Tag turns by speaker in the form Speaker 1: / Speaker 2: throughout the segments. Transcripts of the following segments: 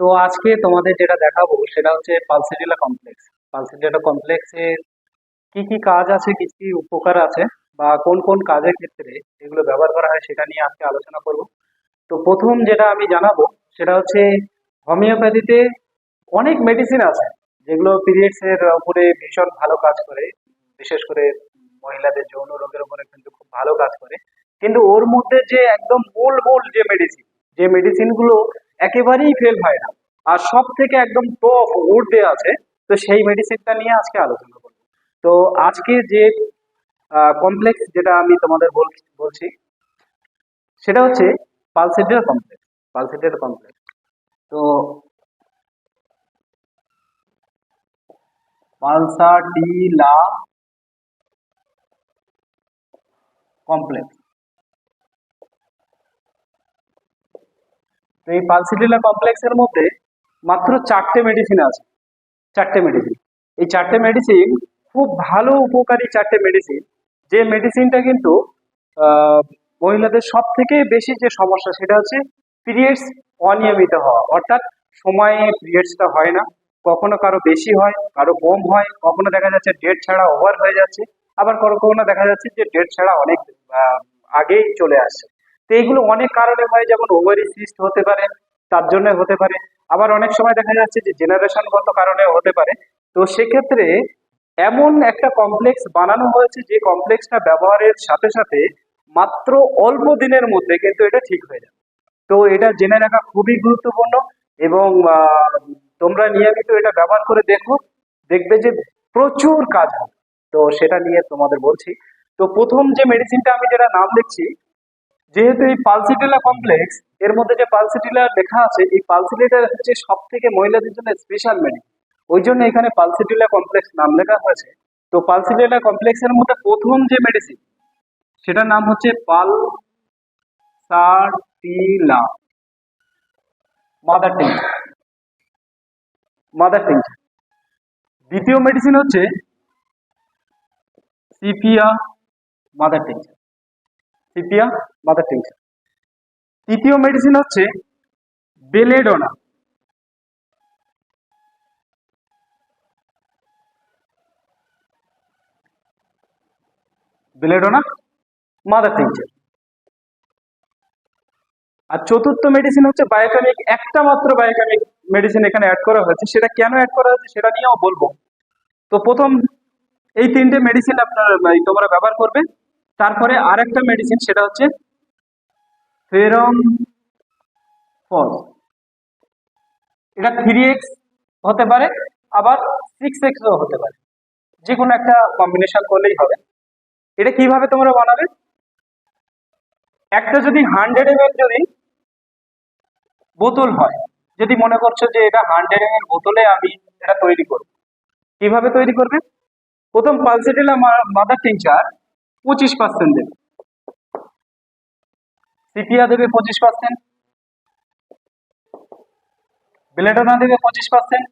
Speaker 1: তো আজকে তোমাদের যেটা দেখাবো সেটা হচ্ছে পালসিডিলা কমপ্লেক্স পালসিডিলা কমপ্লেক্সের কি কি কাজ আছে, কি কি উপকার আছে বা কোন কোন কাজের ক্ষেত্রে এগুলো ব্যবহার করা হয় সেটা নিয়ে আজকে আলোচনা করব। তো প্রথম যেটা আমি জানাব সেটা হচ্ছে হোমিওপ্যাথিতে অনেক মেডিসিন আছে, যেগুলো পিরিয়ডস এর উপরে ভীষণ ভালো কাজ করে। বিশেষ করে মহিলাদের যৌন রোগের উপরে কিন্তু খুব ভালো কাজ করে। কিন্তু ওর মধ্যে যে একদম মূল মূল যে মেডিসিন যে মেডিসিনগুলো একেবারেই ফেল হয় না। আর সব থেকে একদম টপ উর্ধে আছে, তো সেই মেডিসিনটা নিয়ে আজকে আলোচনা করব। তো আজকে যে কমপ্লেক্স যেটা আমি তোমাদের বল- বলছি, সেটা হচ্ছে পালসেডিয়ার কমপ্লেক্স পালসেডিয়ার কমপ্লেক্স তো পালসাডিলা কমপ্লেক্স এই পালসিডিলা কমপ্লেক্সের মধ্যে মাত্র চারটে মেডিসিন আছে। চারটে মেডিসিন এই চারটে মেডিসিন খুব ভালো উপকারী চারটে মেডিসিন যে মেডিসিনটা কিন্তু মহিলাদের সব থেকে বেশি যে সমস্যা সেটা হচ্ছে পিরিয়ডস অনিয়মিত হওয়া। অর্থাৎ সময়ে পিরিয়ডসটা হয় না। কখনো কারও বেশি হয়, কারও কম হয়। কখনো দেখা যাচ্ছে ডেট ছাড়া ওভার হয়ে যাচ্ছে। আবার কখনো দেখা যাচ্ছে যে ডেট ছাড়া অনেক আগেই চলে আসছে। তো এইগুলো অনেক কারণে হয়, যেমন ওভারি সিস্ট হতে পারে, তার জন্য হতে পারে। আবার অনেক সময় দেখা যাচ্ছে যে জেনারেশনগত কারণে হতে পারে। তো সেক্ষেত্রে এমন একটা কমপ্লেক্স বানানো হয়েছে যে কমপ্লেক্সটা ব্যবহারের সাথে সাথে মাত্র অল্প দিনের মধ্যে কিন্তু এটা ঠিক হয়ে যাবে। তো এটা জেনে রাখা খুবই গুরুত্বপূর্ণ এবং তোমরা নিয়মিত এটা ব্যবহার করে দেখো, দেখবে যে প্রচুর কাজ হবে। তো সেটা নিয়ে তোমাদের বলছি। তো প্রথম যে মেডিসিনটা আমি যেটা নাম লিখছি যেহেতু এই পালসিটিলা কমপ্লেক্স এর মধ্যে যে পালসিটিলা লেখা আছে, এই পালসিটিলা হচ্ছে সব থেকে মহিলাদের জন্য স্পেশাল মেডিসিন ওই জন্য এখানে পালসিটিলা কমপ্লেক্স নাম লেখা হয়েছে। তো পালসিটিলা কমপ্লেক্সের মধ্যে প্রথম যে মেডিসিন সেটার নাম হচ্ছে পাল pulsatilla mother tincture mother tincture দ্বিতীয় মেডিসিন হচ্ছে sepia mother tincture sepia mother tincture তৃতীয় মেডিসিন হচ্ছে বেলেডোনা বেলেডোনা মাদার টিংচার আর চতুর্থ মেডিসিন হচ্ছে বায়োকেমিক একটা মাত্র বায়োকেমিক মেডিসিন এখানে অ্যাড করা হয়েছে। সেটা কেন অ্যাড করা হয়েছে সেটা নিয়েও বলব। তো প্রথম এই তিনটে মেডিসিন আপনার তোমরা ব্যবহার করবে। তারপরে আর একটা মেডিসিন সেটা হচ্ছে ফেরম ফল এটা থ্রি এক্স হতে পারে, আবার সিক্স এক্সও হতে পারে। যে কোনো একটা কম্বিনেশন করলেই হবে। এটা কীভাবে তোমরা বানাবে? একটা যদি হান্ড্রেড এম যদি বোতল হয়, যদি মনে করছ যে এটা হান্ড্রেড এম বোতলে আমি এটা তৈরি করব, কীভাবে তৈরি করবে? প্রথম পালসেটিলা মাদার টিংচার পঁচিশ পার্সেন্ট দেবে। সিপিয়া দেবে পঁচিশ পার্সেন্ট বেলেডোনা দেবে পঁচিশ পার্সেন্ট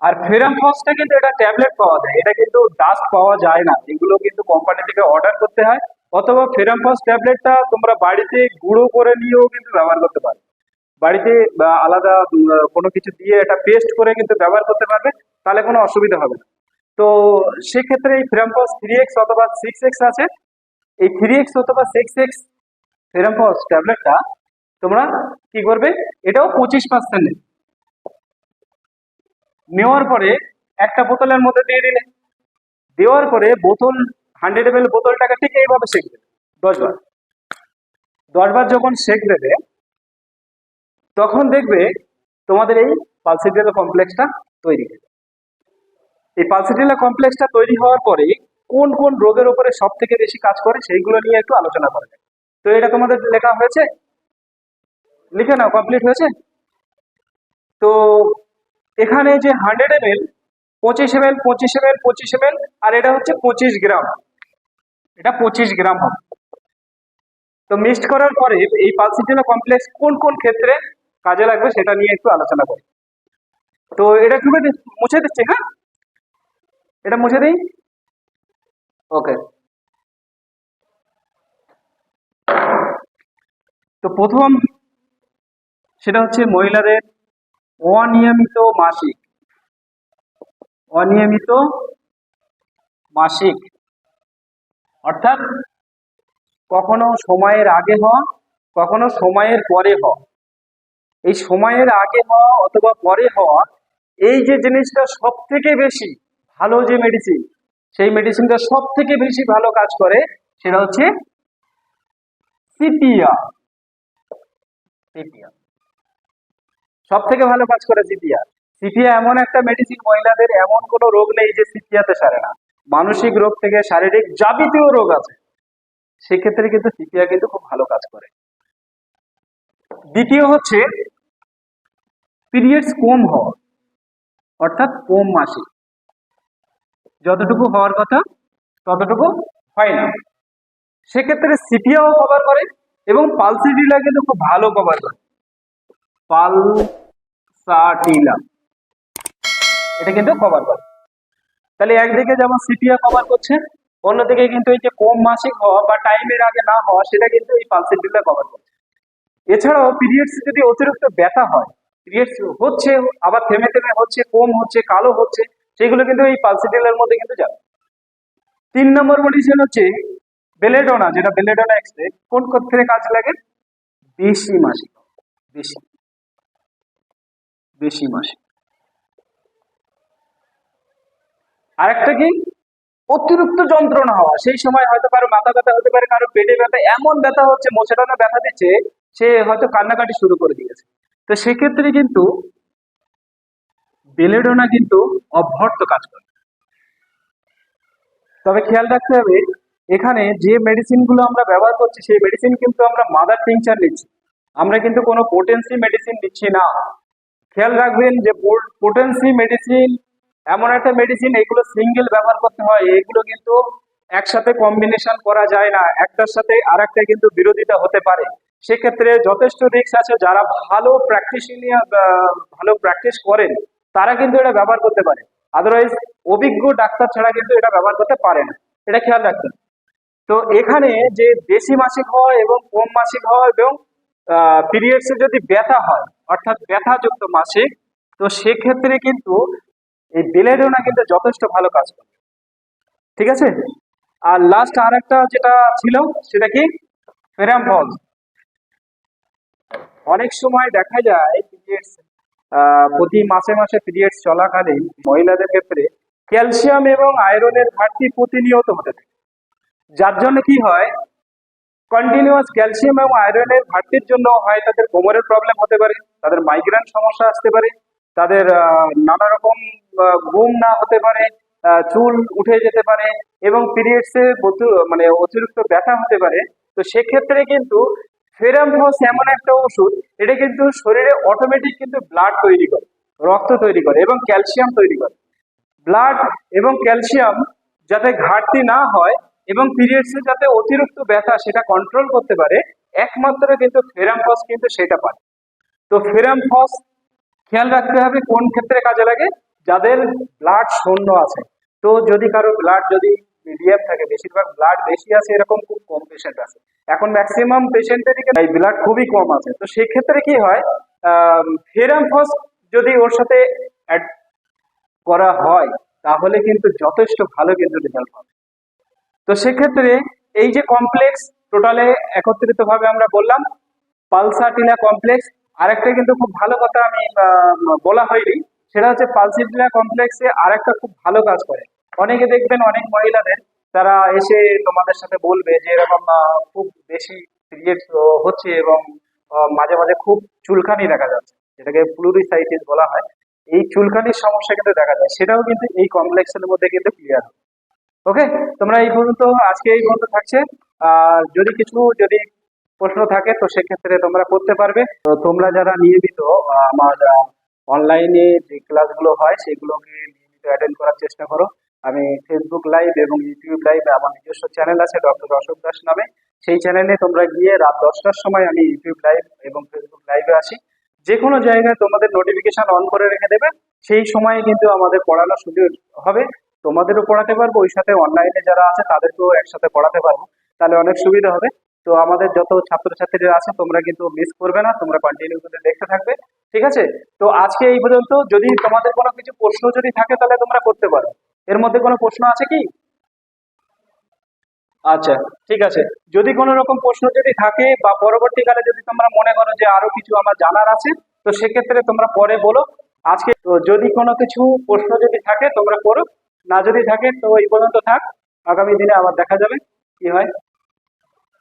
Speaker 1: আর ফেরাম ফসটা কিন্তু এটা ট্যাবলেট পাওয়া যায়। এটা কিন্তু ডাস্ট পাওয়া যায় না। এগুলো কিন্তু কোম্পানি থেকে অর্ডার করতে হয়। অথবা ফেরাম ফস ট্যাবলেটটা তোমরা বাড়িতে গুঁড়ো করে নিয়েও কিন্তু ব্যবহার করতে পারো। বাড়িতে আলাদা কোনো কিছু দিয়ে এটা পেস্ট করে কিন্তু ব্যবহার করতে পারবে। তাহলে কোনো অসুবিধা হবে না। তো সেক্ষেত্রে এই ফেরামফস থ্রি এক্স অথবা সিক্স এক্স আছে। এই থ্রি এক্স অথবা সিক্স এক্স ফেরামফস ট্যাবলেটটা তোমরা কি করবে? এটাও পঁচিশ পার্সেন্ট নেওয়ার পরে একটা বোতলের মধ্যে দিয়ে দিলে। দেওয়ার পরে বোতল হান্ড্রেড এম বোতলটাকে ঠিক এইভাবে সেক দেবে দশবার দশবার যখন সেক দেবে, তখন দেখবে তোমাদের এই পালসিটিলা কমপ্লেক্সটা তৈরি হবে এই পালসিটিলা কমপ্লেক্সটা তৈরি হওয়ার পরে কোন কোন রোগের উপরে সব থেকে বেশি কাজ করে সেইগুলো নিয়ে একটু আলোচনা করা যায় তো এটা তোমাদের লেখা হয়েছে? লিখে নাও কমপ্লিট হয়েছে? তো এখানে যে হান্ড্রেড এম এল পঁচিশ এম এল পঁচিশ এম এল পঁচিশ এম এল আর এটা হচ্ছে পঁচিশ গ্রাম। এটা পঁচিশ গ্রাম হবে। তো মিক্সড করার পরে এই পালসিটিলা কমপ্লেক্স কোন কোন ক্ষেত্রে কাজে লাগবে সেটা নিয়ে একটু আলোচনা করি। তো এটা টুকে মুছে দিচ্ছি হ্যাঁ? এটা মুছে দিই? ওকে তো প্রথম সেটা হচ্ছে মহিলাদের অনিয়মিত মাসিক। অনিয়মিত মাসিক। অর্থাৎ কখনো সময়ের আগে হওয়া, কখনো সময়ের পরে হওয়া। এই সময়ের আগে হওয়া অথবা পরে হওয়া, এই যে জিনিসটা সব থেকে বেশি ভালো যে মেডিসিন সেই মেডিসিনটা সব থেকে বেশি ভালো কাজ করে সেটা হচ্ছে সিপিয়া। সিপিয়া। সব থেকে ভালো কাজ করে সিপিয়া। সিপিয়া এমন একটা মেডিসিন মহিলাদের এমন কোনো রোগ নেই যে সিপিয়াতে সারে না। মানসিক রোগ থেকে শারীরিক যাবতীয় রোগ আছে। সেক্ষেত্রে কিন্তু সিপিয়া কিন্তু খুব ভালো কাজ করে। দ্বিতীয় হচ্ছে পিরিয়ডস কম হওয়া। অর্থাৎ কম মাসিক। যতটুকু হওয়ার কথা ততটুকু হয় না। সেক্ষেত্রে সিপিয়াও কভার করে এবং পালসিডিলা কিন্তু খুব ভালো কভার করে। পালসাটিলা এটা কিন্তু কভার করে। তাহলে একদিকে যেমন সিপিয়া কভার করছে অন্যদিকে কিন্তু এই যে কম মাসিক হওয়া বা টাইমের আগে না হওয়া সেটা কিন্তু এই পালসিডিলা কভার করছে। এছাড়াও পিরিয়ডস যদি অতিরিক্ত ব্যথা হয় পিরিয়ডস হচ্ছে আবার থেমে থেমে হচ্ছে কম হচ্ছে কালো হচ্ছে সেগুলো কিন্তু এই পালসিডিলার মধ্যে কিন্তু যাবে। তিন নম্বর মেডিসিন হচ্ছে বেলেডোনা, যেটা বেলেডোনা এক্সরে কোন ক্ষেত্রে কাজ লাগে? বেশি মাসিক। বেশি। বেশি মাসিক। আরেকটা কি? অতিরিক্ত যন্ত্রণা হওয়া। সেই সময় হয়তো কারও মাথা ব্যথা হতে পারে, কারও পেটে ব্যথা। এমন ব্যথা হচ্ছে মোছেটানো ব্যথা দিচ্ছে, সে হয়তো কান্নাকাটি শুরু করে দিয়েছে। তো সেক্ষেত্রে কিন্তু বেলেডোনা কিন্তু অভ্যর্থ কাজ করে। তবে খেয়াল রাখতে হবে, এখানে যে মেডিসিনগুলো আমরা ব্যবহার করছি, সেই মেডিসিন কিন্তু আমরা মাদার টিংচার নিচ্ছি। আমরা কিন্তু কোনো পোটেন্সি মেডিসিন দিচ্ছি না। খেয়াল রাখবেন যে পোটেন্সি মেডিসিন এমন একটা মেডিসিন এগুলো সিঙ্গেল ব্যবহার করতে হয়, এগুলো কিন্তু একসাথে কম্বিনেশন করা যায় না। একটার সাথে আর একটা কিন্তু বিরোধিতা হতে পারে। সেক্ষেত্রে যথেষ্ট রিস্ক আছে যারা ভালো প্র্যাকটিশিয়ান ভালো প্র্যাকটিস করেন। তারা কিন্তু এটা ব্যবহার করতে পারে। আদারওয়াইজ অভিজ্ঞ ডাক্তার ছাড়া কিন্তু এটা ব্যবহার করতে পারে না। এটা খেয়াল হবে। তো এখানে যে বেশি মাসিক হয় এবং কম মাসিক হয় এবং পিরিয়ডসে যদি ব্যথা হয়, অর্থাৎ ব্যথাযুক্ত মাসিক, তো সেক্ষেত্রে কিন্তু এই বেলেডোনা কিন্তু যথেষ্ট ভালো কাজ করে। ঠিক আছে? আর লাস্ট আর একটা যেটা ছিল, সেটা কি? ফেরাম ফলস অনেক সময় দেখা যায় পিরিয়ডস প্রতি মাসে মাসে পিরিয়ডস চলাকালীন মহিলাদের ক্ষেত্রে ক্যালসিয়াম এবং আয়রনের ঘাটতি প্রতিনিয়ত হতে থাকে। যার জন্য কি হয়? কন্টিনিউয়াস ক্যালসিয়াম এবং আয়রনের ঘাটতির জন্য হয় তাদের কোমরের প্রবলেম হতে পারে, তাদের মাইগ্রেন সমস্যা আসতে পারে, তাদের নানা রকম ঘুম না হতে পারে চুল উঠে যেতে পারে এবং পিরিয়ডসে মানে অতিরিক্ত ব্যথা হতে পারে। তো সেক্ষেত্রে কিন্তু ফেরামফস এমন একটা ওষুধ, এটা কিন্তু শরীরে অটোমেটিক কিন্তু ব্লাড তৈরি করে, রক্ত তৈরি করে এবং ক্যালসিয়াম তৈরি করে। ব্লাড এবং ক্যালসিয়াম যাতে ঘাটতি না হয় এবং পিরিয়ডসে যাতে অতিরিক্ত ব্যথা সেটা কন্ট্রোল করতে পারে, একমাত্র কিন্তু ফেরামফস কিন্তু সেটা পায়। তো ফেরামফস খেয়াল রাখতে হবে কোন ক্ষেত্রে কাজে লাগে, যাদের ব্লাড শূন্য আছে। তো যদি কারও ব্লাড যদি মিডিয়াম থাকে, বেশিরভাগ ব্লাড বেশি আছে, এরকম খুব কম পেশেন্ট আছে। এখন ম্যাক্সিমাম পেশেন্টেরই এই ব্লাড খুবই কম আছে। তো সেক্ষেত্রে কি হয় ফেরামফস যদি ওর সাথে অ্যাড করা হয়, তাহলে কিন্তু যথেষ্ট ভালো কিন্তু রেজাল্ট হবে। তো সেক্ষেত্রে এই যে কমপ্লেক্স টোটালে একত্রিত ভাবে আমরা বললাম পালসাটিনা কমপ্লেক্স আরেকটা কিন্তু খুব ভালো কথা আমি বলা হয়নি, সেটা হচ্ছে পালসাটিলা কমপ্লেক্সে আরেকটা খুব ভালো কাজ করে। অনেকে দেখবেন, অনেক মহিলাদের তারা এসে তোমাদের সাথে বলবে যে এরকম খুব বেশি পিরিয়ড হচ্ছে এবং মাঝে মাঝে খুব চুলকানি দেখা যাচ্ছে, যেটাকে প্লুরিসাইটিস বলা হয়। এই চুলকানির সমস্যা কিন্তু দেখা যায়, সেটাও কিন্তু এই কমপ্লেক্সের মধ্যে কিন্তু ক্লিয়ার ওকে তোমরা এই পর্যন্ত, আজকে এই পর্যন্ত থাকছে। আর যদি কিছু, যদি প্রশ্ন থাকে, তো সেক্ষেত্রে তোমরা করতে পারবে। তো তোমরা যারা নিয়মিত, আমার অনলাইনে যে ক্লাসগুলো হয়, সেগুলোকে নিয়মিত অ্যাটেন্ড করার চেষ্টা করো। আমি ফেসবুক লাইভ এবং ইউটিউব লাইভে আমার নিজস্ব চ্যানেল আছে ডক্টর অশোক দাস নামে। সেই চ্যানেলে তোমরা গিয়ে রাত দশটার সময় আমি ইউটিউব লাইভ এবং ফেসবুক লাইভে আসি। যে কোনো জায়গায় তোমাদের নোটিফিকেশন অন করে রেখে দেবে, সেই সময় কিন্তু আমাদের পড়ানো শুরু হবে। তোমাদেরও পড়াতে পারব, ওই সাথে অনলাইনে যারা আছে, তাদেরকেও একসাথে পড়াতে পারব। তাহলে অনেক সুবিধা হবে। তো তো আমাদের যত ছাত্রছাত্রীরা আছে, তোমরা কিন্তু মিস করবে না, তোমরা কন্টিনিউ করে দেখতে থাকবে। ঠিক আছে? তো আজকে এই পর্যন্ত, যদি তোমাদের কোনো কিছু প্রশ্ন যদি থাকে, তাহলে তোমরা করতে পারো। এর মধ্যে কোনো প্রশ্ন আছে কি? আচ্ছা ঠিক আছে। যদি কোনো রকম প্রশ্ন যদি থাকে বা পরবর্তীকালে যদি তোমরা মনে করো যে আরও কিছু আমার জানার আছে, তো সেক্ষেত্রে তোমরা পরে বলো। আজকে যদি কোনো কিছু প্রশ্ন যদি থাকে, তোমরা করো। না যদি থাকে, তো এই পর্যন্ত থাক। আগামী দিনে আবার দেখা যাবে কি হয়।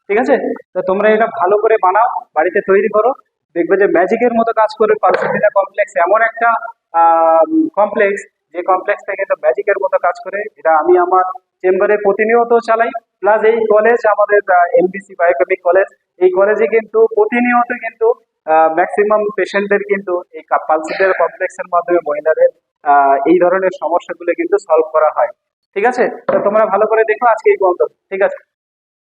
Speaker 1: ঠিক আছে? তো তোমরা এটা ভালো করে বানাও, বাড়িতে তৈরি করো। দেখবে যে ম্যাজিকের মতো কাজ করে পালসিটিনা কমপ্লেক্স এমন একটা কমপ্লেক্স যে কমপ্লেক্সটা কিন্তু ম্যাজিকের মতো কাজ করে, এটা আমি আমার চেম্বারে প্রতিনিয়ত চালাই। প্লাস এই কলেজ আমাদের এমবিসি বায়োকেমিক কলেজ এই কলেজে কিন্তু প্রতিনিয়ত কিন্তু ম্যাক্সিমাম পেশেন্টদের কিন্তু এই পালসিটিনা কমপ্লেক্সের মাধ্যমে মহিলাদের এই ধরনের সমস্যাগুলো কিন্তু সলভ করা হয়। ঠিক আছে? তোমরা ভালো করে দেখো আজকে এই পর্যন্ত। ঠিক আছে?